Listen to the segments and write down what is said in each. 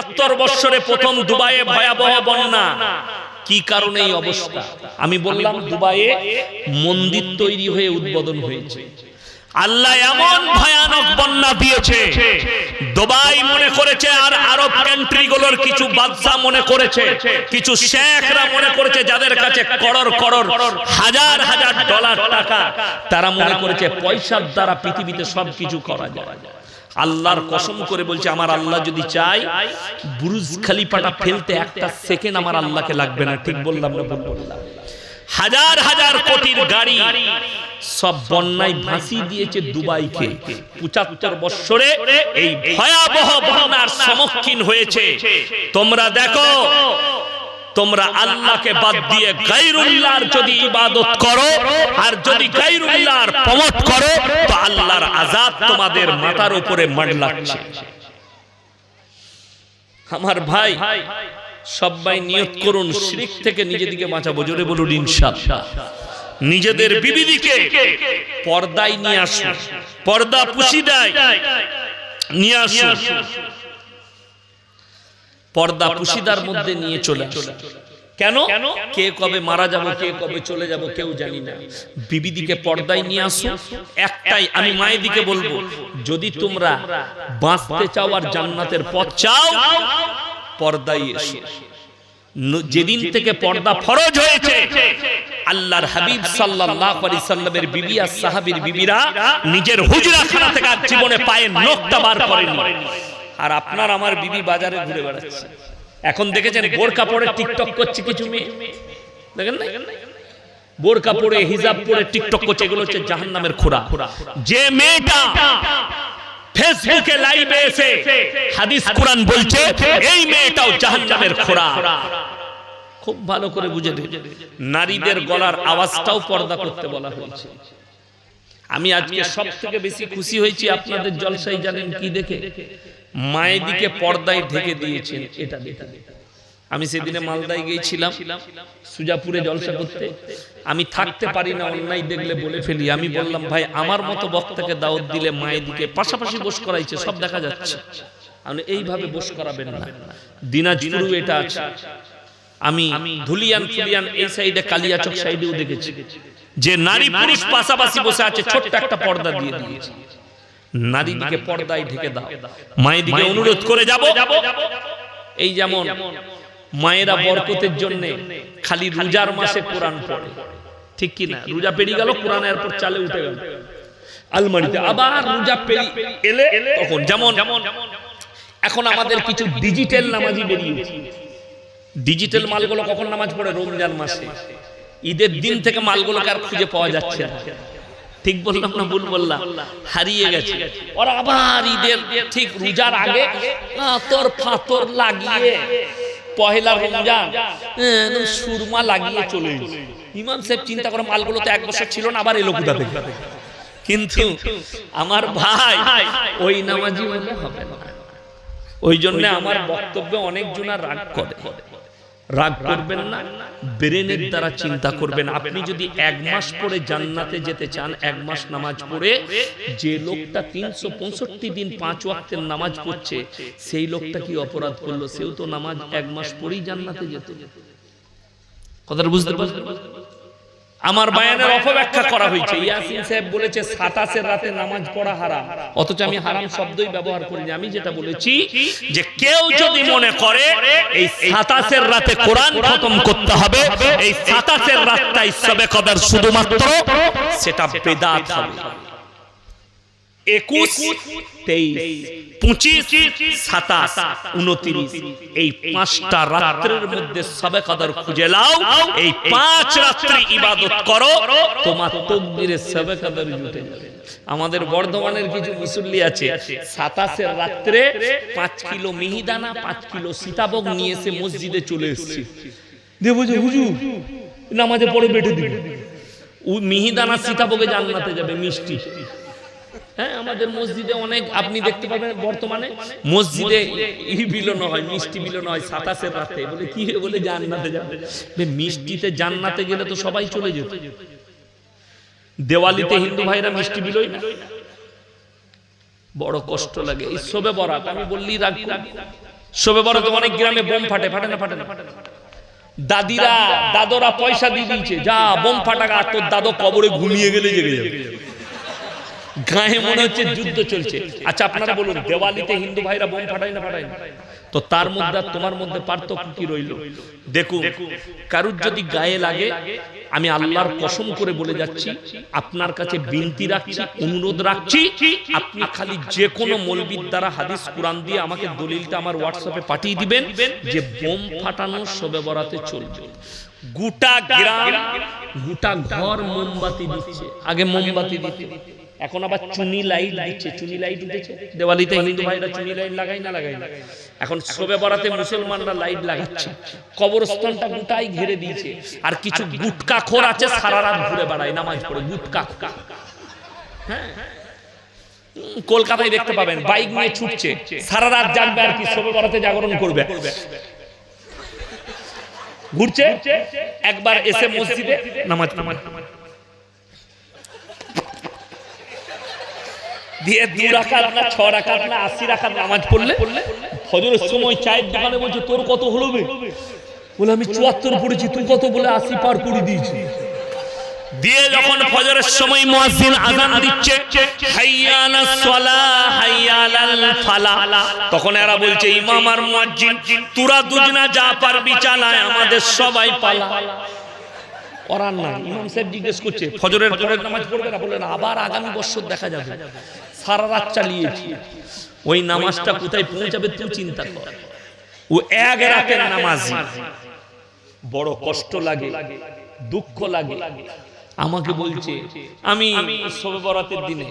পঁচাত্তর বৎসরে প্রথম দুবাইয়ে ভয়াবহ বন্যা। কি কারণে এই অবস্থা? আমি বললাম, দুবাইয়ে মন্দির তৈরি হয়ে উদ্বোধন হয়েছে। আল্লাহ এমন ভয়ানক বন্যা দিয়েছে, দুবাই মনে করেছে আর আরব কান্ট্রিগুলোর কিছু বাদশা মনে করেছে, কিছু শেখরা মনে করেছে যাদের কাছে করর করর হাজার হাজার ডলার টাকা। তারা মনে করেছে পয়সার দ্বারা পৃথিবীতে সবকিছু করা যায়। আল্লাহর কসম করে বলছে আমার আল্লাহ যদি চাই বুরুজ খালিফাটা ফেলতে একটা সেকেন্ড আমার আল্লাহকে লাগবে না। ঠিক বললাম না বললাম। হাজার হাজার কোটির গাড়ি সব বন্যায় ভাসিয়ে দিয়েছে দুবাইকে। পঁচাত্তর বৎসরে এই ভয়াবহ বন্যার সম্মুখীন হয়েছে। তোমরা দেখো। তোমরা আল্লাহকে বাদ দিয়ে গাইরুল্লাহর যদি ইবাদত করো, আর যদি গাইরুল্লাহর প্রমোট করো, তো আল্লাহর আজাদ তোমাদের মাথার উপরে মাডলাচ্ছে আমার ভাই, সবাই নিয়ত করুন, শিরিক থেকে নিজেদিকে বাঁচাবো। জোরে বলুন, ইনশাআল্লাহ। নিজেদের বিবিদিকে পর্দায় নিয়ে আসুন। পর্দা পুষি দেয় নিয়ে আসুন। পর্দা পুশিদার মধ্যে নিয়ে চলে আসুন কেন? কে কবে মারা যাব কে কবে চলে যাব কেউ জানি না। বিবিদিকে পর্দায় নিয়ে আসো একটাই আমি মায়ের দিকে বলব যদি তোমরা বাঁচতে চাও আর জান্নাতের পথ চাও পর্দায় এসো। যেদিন থেকে পর্দা ফরজ হয়েছে আল্লাহর হাবিব সাল্লাল্লাহু আলাইহি সাল্লামের বিবি আর সাহাবীর বিবিরা নিজের হুজরাখানা থেকে জীবনে পায়ে নখটা বার করেনি আর আপনার আমার বিবি বাজারে ঘুরে বেড়াচ্ছে। এখন দেখেছেন বোরকা পরে টিকটক করছে কিছু মেয়ে? দেখেন না বোরকা পরে হিজাব পরে টিকটক করছে এগুলো হচ্ছে জাহান্নামের খোরা। যে মেয়েটা ফেসবুকে লাইভে এসে হাদিস কোরআন বলছে এই মেয়েটাও জাহান্নামের খোরা। খুব ভালো করে বুঝে দিন নারীদের গলার আওয়াজটাও পর্দা করতে বলা হয়েছে। আমি আজকে সব থেকে বেশি খুশি হয়েছি আপনাদের জলসাই জানেন কি দেখে? মায়ের দিকে পর্দায় ঢেকে দিয়েছেন এটা দেখে। আমি সেদিনে মালদায় গিয়েছিলাম সুজাপুরে জলসা করতে। আমি থাকতে পারি না অন্যায় দেখলে বলে ফেলি। আমি বললাম ভাই আমার মতো বক্তাকে দাওয়াত দিলে মায়ের দিকে পাশাপাশি বস করাইছে সব দেখা যাচ্ছে। আপনি এইভাবে বস করাবেন না। দিনাজপুরু এটা আছে। আমি ধুলিয়ান ফুলিয়ান এই সাইডে কালিয়াচক সাইডেও দেখেছি। যে নারী পুরুষ পাশাপাশি বসে আছে ছোট্ট একটা পর্দা দিয়ে দিয়েছে। নারী দিকে পর্দায় ঢেকে দাও। মায়ের দিকে অনুরোধ করে যাব। এই যেমন মায়েরা বরকতের জন্য খালি রোজার মাসে কোরআন পড়ে। ঠিক কি না? রোজা পেরিয়ে গেল কোরআন এরপর চালে উঠে গেল। আলমারিতে আবার রোজা পেরি এলে তখন যেমন এখন আমাদের কিছু ডিজিটাল নামাজি বেরিয়েছে। ডিজিটাল মালগুলো কখন নামাজ পড়ে? রমজান মাসে। ঈদের দিন থেকে মালগুলোকে আর খুঁজে পাওয়া যাচ্ছে না। ঠিক বললাম না ভুল বললাম? হারিয়ে গেছে। ওরা আবার ঈদের ঠিক রোজার আগে তোর ফাতর লাগিয়ে পহেলা রমজান একদম সুরমা লাগিয়ে চলে। ইমাম সাহেব চিন্তা করে মালগুলো তো এক বছর ছিল না আবার এলো কোথা থেকে? কিন্তু আমার ভাই ওই নামাজি হবে না। ওই জন্য আমার বক্তব্যে অনেক জনা রাগ করে। রাগ করবেন না, ব্রেনের দ্বারা চিন্তা করবেন। আপনি যদি এক মাস পরে জান্নাতে যেতে চান, এক মাস নামাজ পড়ে, যে লোকটা তিনশো পঁয়ষট্টি দিন পাঁচ ওয়াক্তের নামাজ পড়ছে, সেই লোকটা কি অপরাধ করল? সেও তো নামাজ এক মাস পরেই জান্নাতে যেত। কথাটা বুঝতে পারছেন আমার বায়ানের অপব্যাখ্যা করা হয়েছে। ইয়াসিন সাহেব বলেছে সাতাশের রাতে নামাজ পড়া হারাম। অথচ আমি হারাম শব্দই ব্যবহার করিনি। আমি যেটা বলেছি যে কেউ যদি মনে করে এই সাতাশের রাতে কোরআন খতম করতে হবে। এই সাতাশের রাতটা ইসবে কদর শুধুমাত্র সেটা বেদাত হবে। একুশ, তেইশ, পঁচিশ, সাতাশ, উনত্রিশ। এই পাঁচটা রাত্রের মধ্যে সবে খুঁজে লাও। এই পাঁচ রাত্রি ইবাদত করো, তোমার তকদিরে সবে জুটে যাবে। আমাদের বর্ধমানের কিছু মুসল্লি আছে, সাতাশের রাত্রে পাঁচ কিলো মিহিদানা, পাঁচ কিলো সীতাভোগ নিয়ে এসে মসজিদে চলে এসছে। দিয়ে বুঝে হুজুর, নামাজে পড়ে বেটে দিবে মিহিদানা সীতাভোগে জান্নাতে যাবে, মিষ্টি। হ্যাঁ আমাদের মসজিদে অনেক আপনি দেখতে পাবেন বর্তমানে। মসজিদে ই বিলন হয় মিষ্টি বিলন হয় রাতে। বলে কি বলে জান্নাতে যাবে মিষ্টিতে জান্নাতে গেলে তো সবাই চলে যেত। দেওয়ালিতে হিন্দু ভাইরা মিষ্টি বিলোই বড় কষ্ট লাগে। এই সবে বরাত আমি বললি রাগ। শোবে বড় তো অনেক গ্রামে বোম ফাটে ফাটে না ফাটে না? দাদিরা দাদরা পয়সা দিয়ে দিয়েছে। যা বোম ফাটাকা তোর দাদো কবরে ঘুমিয়ে গেলে জেগে যাবে। গায়ে মনে হচ্ছে যুদ্ধ চলছে। আচ্ছা আপনারা বলুন দেওয়ালিতে হিন্দু ভাইরা বোম ফাটায় না ফাটায় না তো তার মধ্যে আর তোমার মধ্যে পার্থক্য কি রইল? দেখুন কারুর যদি গায়ে লাগে আমি আল্লাহর কসম করে বলে যাচ্ছি আপনার কাছে বিনতি রাখছি অনুরোধ রাখছি আপনি খালি যে কোনো মলবির দ্বারা হাদিস কোরআন দিয়ে আমাকে দলিলটা আমার হোয়াটসঅ্যাপে পাঠিয়ে দিবেন যে বোম ফাটানো শবে বরাতে চলবে। গোটা গ্রাম গোটা ঘর মোমবাতি দিচ্ছে আগে মোমবাতি দিতে এখন আবার চুনি লাইট দিচ্ছে চুনি লাইট উঠেছে। দেওয়ালিতে হিন্দু ভাইরা চুনি লাইট লাগাই না লাগাই না। এখন শোবে বরাতে মুসলমানরা লাইট লাগাচ্ছে। কবরস্থানটা গোটাই ঘিরে দিয়েছে। আর কিছু গুটকা খোর আছে সারা রাত ঘুরে বেড়ায় নামাজ পড়ে গুটকা হ্যাঁ। কলকাতায় দেখতে পাবেন বাইক নিয়ে ছুটছে। সারা রাত জাগবে আর কি শোবে বরাতে জাগরণ করবে। ঘুরছে? একবার এসে মসজিদে নামাজ নামাজ নামাজ দিয়ে দু রাখাত না ছ রাখাত না আশি রাখাত নামাজ পড়লে ফজরের সময় চায়ের দোকানে বলছে, তোর কত হলো বলে, আমি চুয়াত্তর পড়েছি, তুই কত? বলে, আশি পার করে দিয়েছি। দিয়ে যখন ফজরের সময় মুয়াজ্জিন আযান দিচ্ছে হাইয়া আলাস সালাহ হাইয়া আলাল তখন এরা বলছে, ইমাম আর মুয়াজ্জিন, তোরা দুজনা যা পারবি চালায়, আমাদের সবাই পালা। করার না ইমাম সাহেব জিজ্ঞেস করছে, ফজরের পরের নামাজ পড়বে না? বললেন, আবার আগামী বছর দেখা যাবে। সারা রাত চালিয়েছি। ওই নামাজটা কোথায় পৌঁছাবে তুই চিন্তা কর। ও এক রাতের নামাজ। বড় কষ্ট লাগে, দুঃখ লাগে। আমাকে বলছে, আমি শবে বরাতের দিনে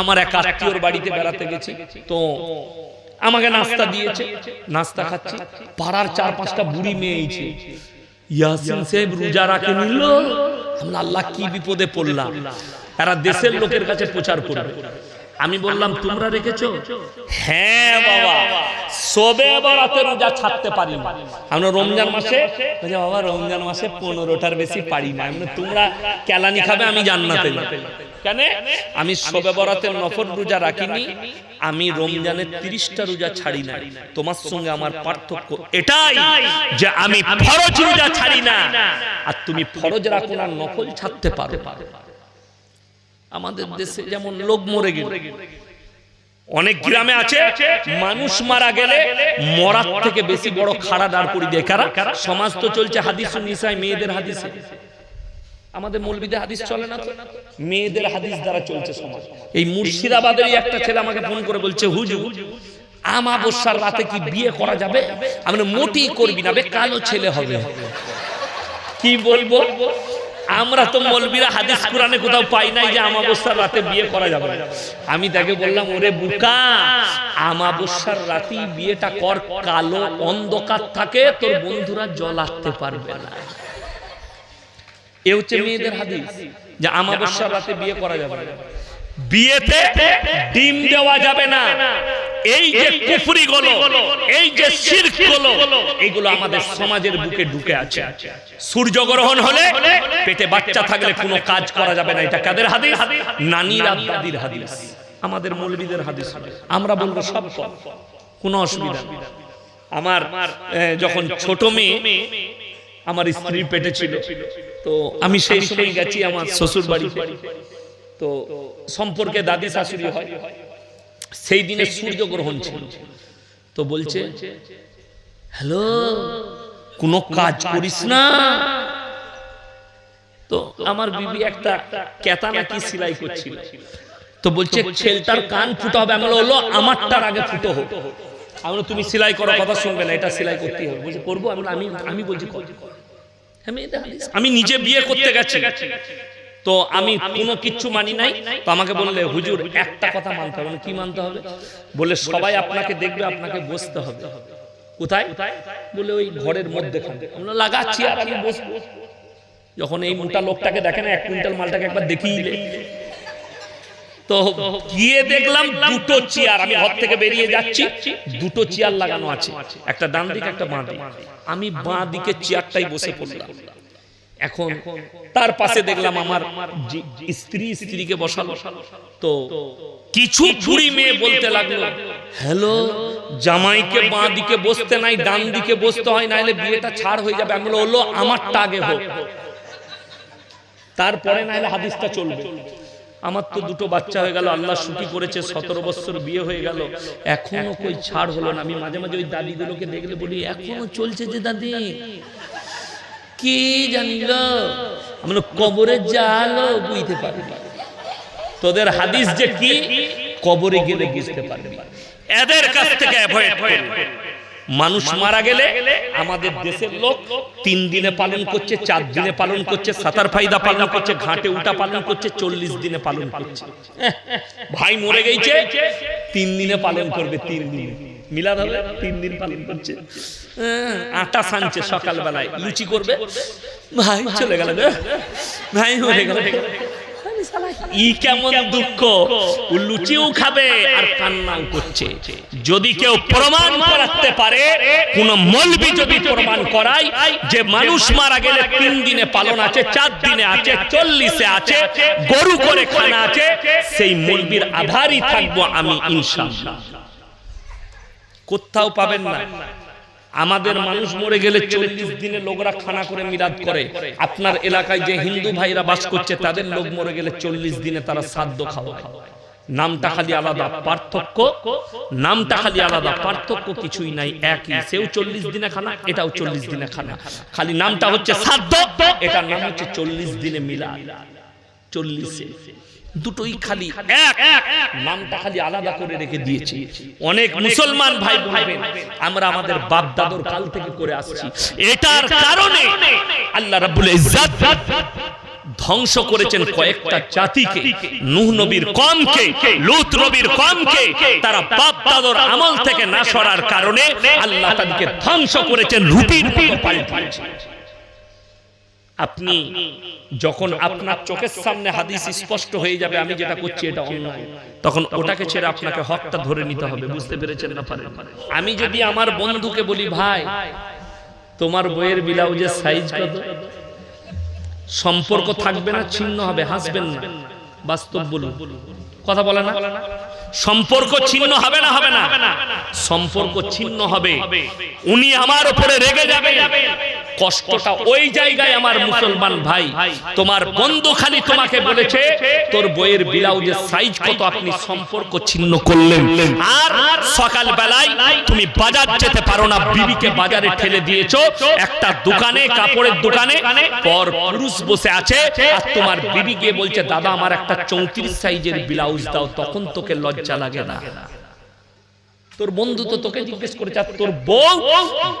আমার এক আত্মীয়র বাড়িতে বেড়াতে গেছি। তো আমাকে নাস্তা দিয়েছে, নাস্তা খাচ্ছি। পাড়ার চার পাঁচটা বুড়ি মেয়েছে ইয়াসিন সাহেব রোজা রাখে নিল। আমরা আল্লাহ কি বিপদে পড়লাম? এরা দেশের লোকের কাছে প্রচার করবে আমি বললাম তোমরা রেখেছো? হ্যাঁ বাবা। সবে বরাতে রোজা ছাড়তে পারি না আমরা রমজান মাসে বাবা রমজান মাসে পনেরোটার বেশি পারি না তোমরা কেলানি খাবে আমি জান্নাতে যাব। কেন? আমি সবে বরাতের নফর রোজা রাখিনি, আমি রমজানের তিরিশটা রোজা ছাড়ি না তোমার সঙ্গে আমার পার্থক্য এটাই যে আমি ফরজ রোজা ছাড়ি না। আর তুমি ফরজ রাখো না, নফল ছাড়তে পারো। আমাদের দেশে যেমন লোক মরে গেল। অনেক গ্রামে আছে, মানুষ মারা গেলে মরার থেকে বেশি বড় খাড়া দাঁড় করি দেয়। কারা? সমাজ তো চলছে হাদিস নিসাই মেয়েদের হাদিসে। আমাদের মৌলবিদের হাদিস চলে না মেয়েদের হাদিস দ্বারা চলছে সমাজ। এই মুর্শিদাবাদেরই একটা ছেলে আমাকে ফোন করে বলছে হুজু আমাবস্যার রাতে কি বিয়ে করা যাবে? আমি মোটেই করবি না বে কালো ছেলে হবে। কি বলব? আমরা তো মলবিরা হাদিস কোরআনে কোথাও পাই নাই যে আমাবস্যার রাতে বিয়ে করা যাবে। আমি তাকে বললাম ওরে বুকা আমাবস্যার রাতেই বিয়েটা কর কালো অন্ধকার থাকে তোর বন্ধুরা জল আসতে পারবে না। এ হচ্ছে মেয়েদের হাদিস যে আমাবস্যার রাতে বিয়ে করা যাবে না। বিয়েতে ডিম দেওয়া যাবে না। এই যে কুফরি গুলো এই যে শিরকগুলো এগুলো আমাদের সমাজের বুকে ঢুকে আছে। সূর্যগ্রহণ হলে পেটে বাচ্চা থাকলে কোনো কাজ করা যাবে না। এটা কাদের হাদিস? নানির দাদির হাদিস। আমাদের মৌলবীদের হাদিস। আমরা বলব সব। কোনো অসুবিধা আমার যখন ছোট মেয়ে আমার স্ত্রী পেটে ছিল। তো আমি সেই সময় গেছি আমার শ্বশুর বাড়িতে তো সম্পর্কে দাদি শাশুড়ি হয়। সেই দিনে সূর্য গ্রহণ ছিল। তো বলছে হ্যালো কোনো কাজ করিস না? তো আমার বিবি একটা কেতা নাকি সেলাই করছিল। তো বলছে ছেলটার কান ফুটো হবে আমি বললাম, হলো আমারটার আগে ফুটো হোক। আমি বললাম, তুমি সেলাই করো কথা শুনবে না এটা সেলাই করতেই হবে। বলছে করব আমি আমি আমি বলছি আমি আমি নিজে বিয়ে করতে গেছি। তো আমি কোনো কিচ্ছু মানি নাই। তো আমাকে বললে হুজুর একটা কথা মানতে হবে কি মানতে হবে? বলে সবাই আপনাকে দেখবে আপনাকে বসতে হবে। কোথায়? বলে ওই ঘরের মধ্যে আমরা লাগাচ্ছি আর আমি বসবো। যখন এই মোটা লোকটাকে দেখে না এক কুইন্টাল মালটাকে একবার দেখিয়ে তো গিয়ে দেখলাম দুটো চেয়ার, আমি ঘর থেকে বেরিয়ে যাচ্ছি, দুটো চেয়ার লাগানো আছে, একটা ডান দিকে, একটা বাঁ দিকে। আমি বাঁ দিকে চেয়ারটাই বসে পড়লাম। এখন তার পাশে দেখলাম আমার স্ত্রী স্ত্রীকে বসালো। তো কিছু বুড়ি মেয়ে বলতে লাগল, হ্যালো, জামাইকে বাঁ দিকে বসতে নাই, ডান দিকে বসতে হয়, নাহলে বিয়েটা ছাড় হয়ে যাবে। আমি হলো আমারটা আগে হোক। তারপরে নাহলে হাদিসটা চলবে। আমার তো দুটো বাচ্চা হয়ে গেল আল্লাহ সুখী করেছে সতেরো বছর বিয়ে হয়ে গেল। এখনও কই ছাড় হলো না। আমি মাঝে মাঝে ওই দাদিগুলোকে দেখলে বলি এখনও চলছে যে দাদি? কি জানিল আমি বললাম, কবরে জালো বুঝতে পারি তোদের হাদিস যে কি? কবরে গেলে বুঝতে পারবি এদের কাছ থেকে অ্যাভয়েড করবে। মানুষ মারা গেলে আমাদের দেশের লোক তিন দিনে পালন করছে চার দিনে পালন করছে সাতার ফায়দা পালন করছে ঘাটে উল্টা পালন করছে চল্লিশ দিনে পালন করছে। ভাই মরে গেছে তিন দিনে পালন করবে তিন দিনে। মিলাদ হবে তিন দিন পালন করছে। আটা সানছে সকালবেলায় লুচি করবে? ভাই চলে গেল। ভাই মরে গেল। ই কেমন দুঃখ? লুচিও খাবে আর কান্নাও করছে। যদি কেউ প্রমাণ করাতে পারে, কোন মলবি যদি প্রমাণ করায় যে মানুষ মারা গেলে তিন দিনে পালন আছে, চার দিনে আছে, চল্লিশে আছে, গরু করে খানা আছে, সেই মলবির আধারই থাকব আমি ইনশাআল্লাহ। কোথাও পাবেন না। আমাদের মানুষ মরে গেলে চল্লিশ দিনে লোকরা খানা করে মিলাদ করে আপনার এলাকায় যে হিন্দু ভাইরা বাস করছে তাদের লোক মরে গেলে চল্লিশ দিনে তারা সাদ্য খাওয়ায় নামটা খালি আলাদা পার্থক্য? নামটা খালি আলাদা পার্থক্য কিছুই নাই একই সেও চল্লিশ দিনে খানা এটাও চল্লিশ দিনে খানা। খালি নামটা হচ্ছে সাদ্য এটার নাম হচ্ছে চল্লিশ দিনে মিলা চল্লিশে। দুটোই খালি এক। নামটা খালি আলাদা করে রেখে দিয়েছি। অনেক মুসলমান ভাই বলবেন আমরা আমাদের বাপ দাদুর কাল থেকে করে আসছি। এটার কারণে আল্লাহ রাব্বুল ইজ্জাত ধ্বংস করেছেন কয়েকটা জাতিকে। নূহ নবীর কমকে লূত নবীর কমকে তারা বাপ দাদুর আমল থেকে না সরার কারণে আল্লাহ তাদেরকে ধ্বংস করেছেন রুটির পাল্টিয়েছেন আপনি যখন আপনার চোখের সামনে হাদিস স্পষ্ট হয়ে যাবে আমি যেটা করছি এটা অন্যায়। তখন ওটাকে ছেড়ে আপনাকে হকটা ধরে নিতে হবে বুঝতে পেরেছেন না পারেন? আমি যদি আমার বন্ধুকে বলি ভাই তোমার বইয়ের ব্লাউজের সাইজ কত? সম্পর্ক থাকবে না ছিন্ন হবে হাসবেন না। বাস্তব বলুন। কথা বলে না? সম্পর্ক ছিন্ন হবে না হবে না। সম্পর্ক ছিন্ন হবে। উনি আমার উপরে রেগে যাবে। কষ্টটা ওই জায়গায় আমার মুসলমান ভাই, তোমার বন্ধু খালি তোমাকে বলেছে, তোর বইয়ের ব্লাউজের সাইজ কত আপনি সম্পর্ক ছিন্ন করলেন। আর সকাল বেলায় তুমি বাজার যেতে পারো না, বিবিকে বাজারে ঠেলে দিয়েছ, একটা দোকানে, কাপড়ের দোকানে, পর পুরুষ বসে আছে, আর তোমার বিবি গিয়ে বলছে, দাদা, আমার একটা চৌত্রিশ সাইজের ব্লাউজ দাও, তখন তোকে লজ্জা লাগে না। তোর বন্ধু তো তোকে জিজ্ঞেস করেছে তোর বউ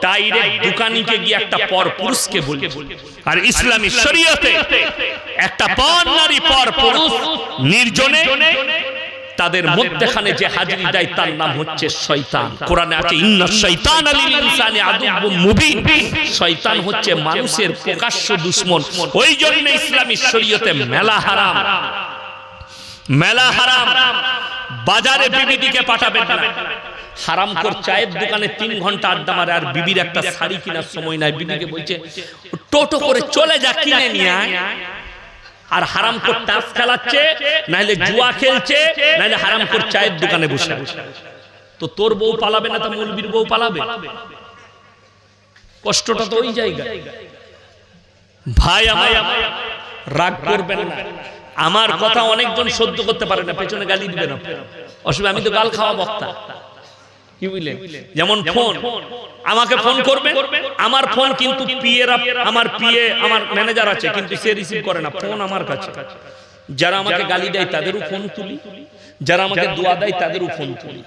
ডাইরেক্ট দোকানিকে গিয়ে একটা পর পুরুষকে বলছে। আর ইসলামী শরীয়তে একটা পর নারী পর পুরুষ নির্জনে তাদের মধ্যখানে যে হাজিরি দেয় তার নাম হচ্ছে শয়তান। কোরআনে আছে ইন্না শয়তান আলিল ইনসানি আদুব্বুম মুবিন। শয়তান হচ্ছে মানুষের প্রকাশ্য দুশমন। ওই জন্য ইসলামী শরীয়তে মেলা হারাম। মেলা হারাম। বাজারে বিবিদিকে পাঠাবেন না হারাম কর চায়ের দোকানে তিন ঘণ্টা আড্ডা মারে আর বিবির একটা শাড়ি কেনার সময় নাই বিবিকে বলছে টোটো করে চলে যা কিনে নিয়ে। আয় আর হারাম কর টাস খেলাচ্ছে নাহলে জুয়া খেলছে নাহলে হারাম কর চায়ের দোকানে বসে তো তোর বউ পালাবে না তো মৌলবীর বউ পালাবে? কষ্টটা তো ওই জায়গায়। ভাই আমার রাগ করবেন না। আমার কথা অনেকজন সহ্য করতে পারে না পেছনে গালি দিবে না। অসুবিধা আমি তো গাল খাওয়া বক্তা। কি বুঝলেন যেমন ফোন। আমাকে ফোন করবে। আমার ফোন কিন্তু আমার পিএ আমার ম্যানেজার আছে কিন্তু সে রিসিভ করে না। ফোন আমার কাছে। যারা আমাকে গালি দেয় তাদেরও ফোন তুলি। যারা আমাকে দোয়া দেয় তাদেরও ফোন তুলি।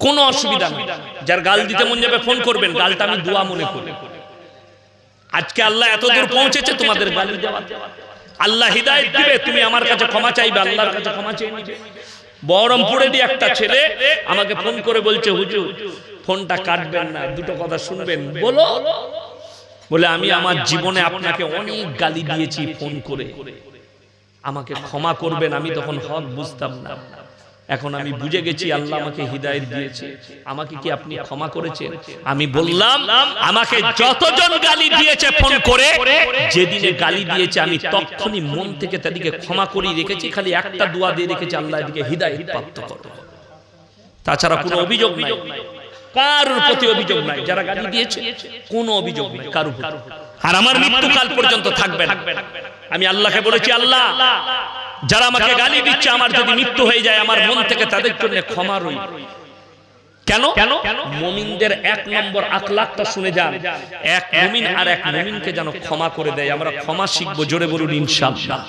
কোনো অসুবিধা নেই। যার গাল দিতে মন যাবে ফোন করবেন। গালটা আমি দোয়া মনে করি। আজকে আল্লাহ এত দূর পৌঁছেছে তোমাদের গালি দেওয়া আল্লাহ হৃদায়ত দিবে। তুমি আমার কাছে ক্ষমা চাইবে আল্লাহর কাছে ক্ষমা চেয়ে নিবে। বহরমপুরেরই একটা ছেলে আমাকে ফোন করে বলছে হুজুর ফোনটা কাটবেন না দুটো কথা শুনবেন। বলো। বলে আমি আমার জীবনে আপনাকে অনেক গালি দিয়েছি ফোন করে। আমাকে ক্ষমা করবেন আমি তখন হক বুঝতাম না। এখন আমি বুঝে গেছি আল্লাহ আমাকে হৃদায়ত দিয়েছে। আমাকে কি আপনি ক্ষমা করেছেন? আমি বললাম আমাকে যতজন গালি দিয়েছে ফোন করে যেদিনে গালি দিয়েছে আমি তখনই মন থেকে তাদেরকে ক্ষমা করে রেখেছি খালি একটা দোয়া দিয়ে রেখেছি আল্লাহ এদিকে হৃদায়ত প্রাপ্ত করো। তাছাড়া কোনো অভিযোগ নাই। কারোর প্রতি অভিযোগ নাই। যারা গালি দিয়েছে কোনো অভিযোগ নাই কারোর আর আমার মৃত্যুকাল পর্যন্ত থাকবে না। আমি আল্লাহকে বলেছি আল্লাহ যারা আমাকে গালি দিচ্ছে আমার যদি মৃত্যু হয়ে যায় আমার মন থেকে তাদের জন্য ক্ষমা রই কেন? কেন? মমিনদের এক নম্বর আখলাখটা শুনে যান। এক মমিন আর এক মমিনকে যেন ক্ষমা করে দেয়। আমরা ক্ষমা শিখব জোরে বলুন ইনশাআল্লাহ